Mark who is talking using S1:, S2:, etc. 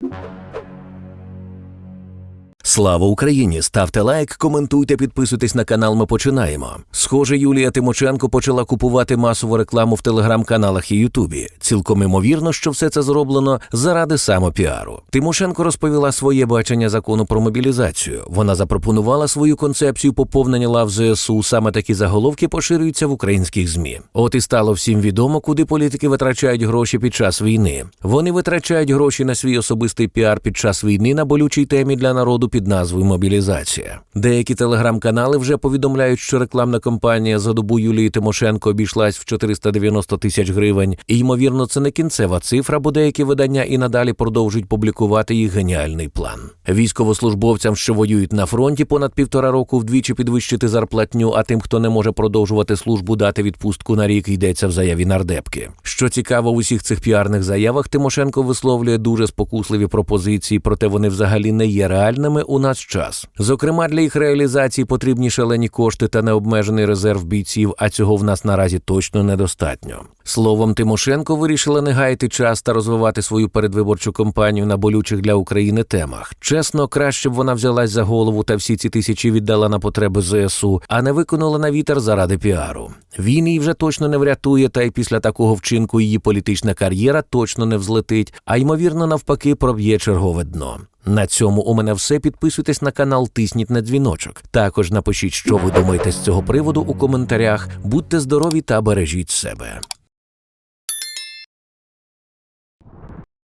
S1: you Слава Україні! Ставте лайк, коментуйте, підписуйтесь на канал. Ми починаємо. Схоже, Юлія Тимоченко почала купувати масову рекламу в телеграм-каналах і Ютубі. Цілком імовірно, що все це зроблено заради самопіару. Тимошенко розповіла своє бачення закону про мобілізацію. Вона запропонувала свою концепцію поповнення лав ЗСУ. Саме такі заголовки поширюються в українських змі. От і стало всім відомо, куди політики витрачають гроші під час війни. Вони витрачають гроші на свій особистий піар під час війни на болючій темі для народу під назвою мобілізація. Деякі телеграм-канали вже повідомляють, що рекламна кампанія за добу Юлії Тимошенко обійшлась в 490 тисяч гривень, і ймовірно, це не кінцева цифра, бо деякі видання і надалі продовжують публікувати їх геніальний план. Військовослужбовцям, що воюють на фронті понад півтора року, вдвічі підвищити зарплатню, а тим, хто не може продовжувати службу, дати відпустку на рік, йдеться в заяві нардепки. Що цікаво, в усіх цих піарних заявах Тимошенко висловлює дуже спокусливі пропозиції, проте вони взагалі не є реальними у наш час. Зокрема, для їх реалізації потрібні шалені кошти та необмежений резерв бійців, а цього в нас наразі точно недостатньо. Словом, Тимошенко вирішила не гаяти час та розвивати свою передвиборчу кампанію на болючих для України темах. Чесно, краще б вона взялась за голову та всі ці тисячі віддала на потреби ЗСУ, а не виконала на вітер заради піару. Він її вже точно не врятує, та й після такого вчинку її політична кар'єра точно не взлетить, а ймовірно, навпаки, проб'є чергове дно. На цьому у мене все. Підписуйтесь на канал, тисніть на дзвіночок. Також напишіть, що ви думаєте з цього приводу у коментарях. Будьте здорові та бережіть себе.